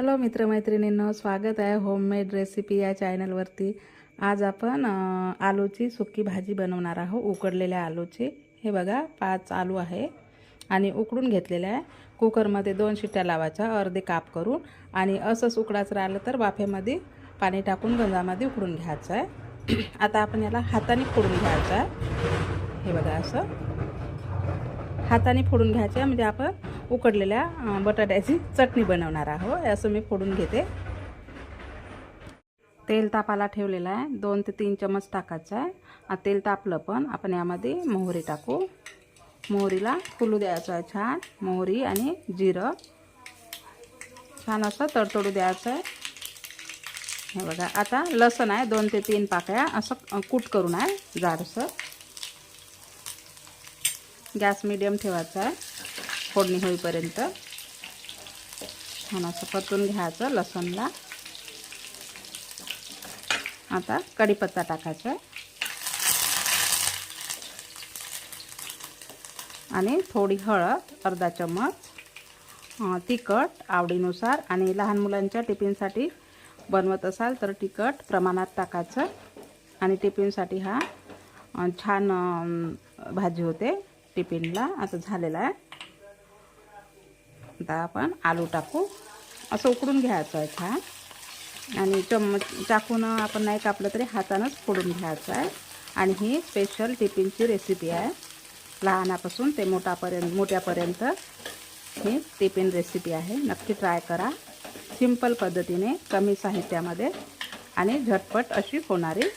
Hello मित्रमैत्रिणींनो. स्वागत आहे homemade recipe या चॅनलवरती आज आपण आलूची सुकी भाजी बनवणार आहोत उकडलेल्या आलूची. हे बघा पाच आलू आहे आणि उकडून घेतलेले आहे. कुकरमध्ये दोन शिट्ट्या लावायच्या अर्धे काप करून. आणि असंच उकडाचं राहिलं तर वाफेमध्ये पाणी टाकून गंजामध्ये उकडून घ्यायचं आहे. आता आपण याला हाताने फोडून घ्यायचं आहे. हे बघा असं. हाताने फोडून घ्यायचे म्हणजे आपण उकडलेल्या बटाट्याची चटणी बनवणार आहोत. असं मी फोडून घेते. तेल तापाला ठेवलेलं आहे. दोन ते तीन चमच टाकायचं आहे. तेल तापलं पण आपण यामध्ये मोहरी टाकू. मोहरीला फुलू द्यायचं आहे छान. मोहरी आणि जिरं. छान असं तडतडू द्यायचं आहे. हे बघा आता लसण आहे. दोन ते तीन पाकळ्या असं कूट करून आहे जाडसर. गॅस मिडियम ठेवायचा आहे. फोडणी होईपर्यंत छान असं परतून घ्यायचं लसूणला. आता कढीपत्ता टाकायचा. आणि थोडी हळद अर्धा चम्मच तिखट आवडीनुसार आणि लहान मुलांच्या टिफिनसाठी बनवत असाल तर तिखट प्रमाणात टाकायचं. आणि टिफिनसाठी हा छान भाजी होते टिफिनला. आता झालेला आहे. आता आपण आलू टाकू. असं उकडून घ्यायचं आहे छान. आणि चम्मच टाकून आपण नाही कापलं तरी हातानंच फोडून घ्यायचं आहे. आणि ही स्पेशल टिफिनची रेसिपी आहे. लहानापासून ते मोठापर्यंत मोठ्यापर्यंत ही टिफिन रेसिपी आहे. नक्की ट्राय करा. सिंपल पद्धतीने कमी साहित्यामध्ये आणि झटपट अशी होणारी.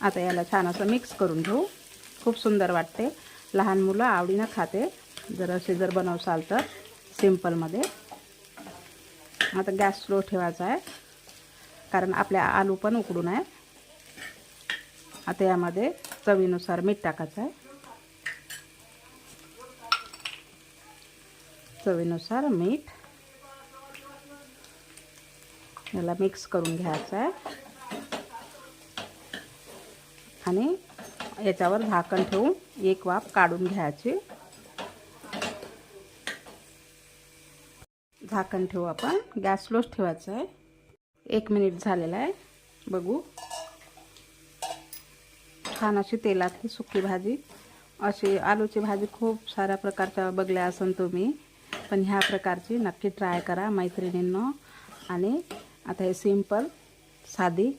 आता याला छान असं मिक्स करून घेऊ. खूप सुंदर वाटते. लहान मुलं आवडीनं खाते. जर असे जर बनवसाल तर. सिम्पलमध्ये. आता गॅस स्लो ठेवायचा आहे. कारण आपल्या आलू पण उकडून आहे आता यामध्ये चवीनुसार मीठ टाकायचं आहे. चवीनुसार मीठ. याला मिक्स करून घ्यायचं आहे. आणि याच्यावर झाकण ठेवून एक वाफ काढून घ्यायची. झाकण ठेवू आपण. गॅस स्लोच ठेवायचं आहे. एक मिनिट झालेला आहे. बघू. छान अशी तेलातली सुकी भाजी. अशी आलूची भाजी खूप साऱ्या प्रकारच्या बघल्या असन तुम्ही. पण ह्या प्रकारची नक्की ट्राय करा मैत्रिणींनो. आणि आता हे सिंपल साधी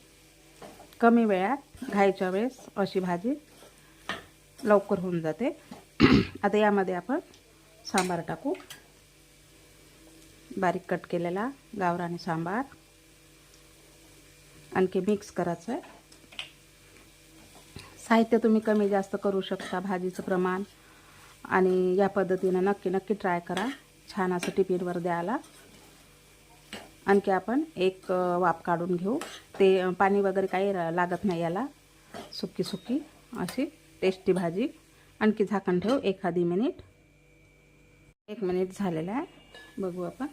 कमी वेळात घायच्या वेळेस अशी भाजी लवकर होऊन जाते. आता यामध्ये आपण सांबार टाकू. बारीक कट केलेला गावराने सांबार. आणखी मिक्स करायचं आहे साहित्य तुम्ही कमी जास्त करू शकता भाजीचं प्रमाण. आणि या पद्धतीनं नक्की नक्की ट्राय करा. छान असं टिफिनवर द्यायला. आणखी आपण एक वाफ काढून घेऊ. ते पाणी वगैरे काही लागत नाही याला. सुकी सुकी अशी टेस्टी भाजी. आणखी झाकण ठेवू. एखादी मिनिट एक मिनिट झालेला आहे. बघू आपण.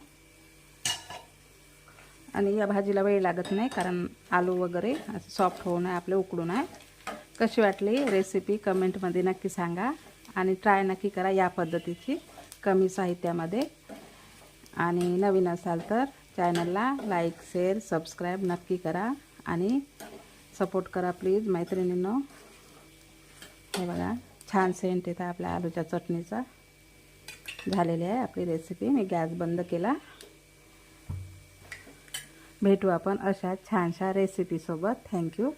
आणि या भाजीला वेळ लागत नाही कारण आलू वगैरे असं सॉफ्ट होऊन आहे आपले उकडून आहे. कशी वाटली रेसिपी कमेंटमध्ये नक्की सांगा. आणि ट्राय नक्की करा या पद्धतीची कमी साहित्यामध्ये. आणि नवीन असाल तर चॅनलला लाईक शेअर सबस्क्राईब नक्की करा. आणि सपोर्ट करा प्लीज मैत्रिणींनो. हे बघा छान सेंट येतं आपल्या आलूच्या चटणीचा. झालेली आहे आपली रेसिपी मी गॅस बंद केला. भेटू आपण अशा छानशा रेसिपीसोबत थँक्यू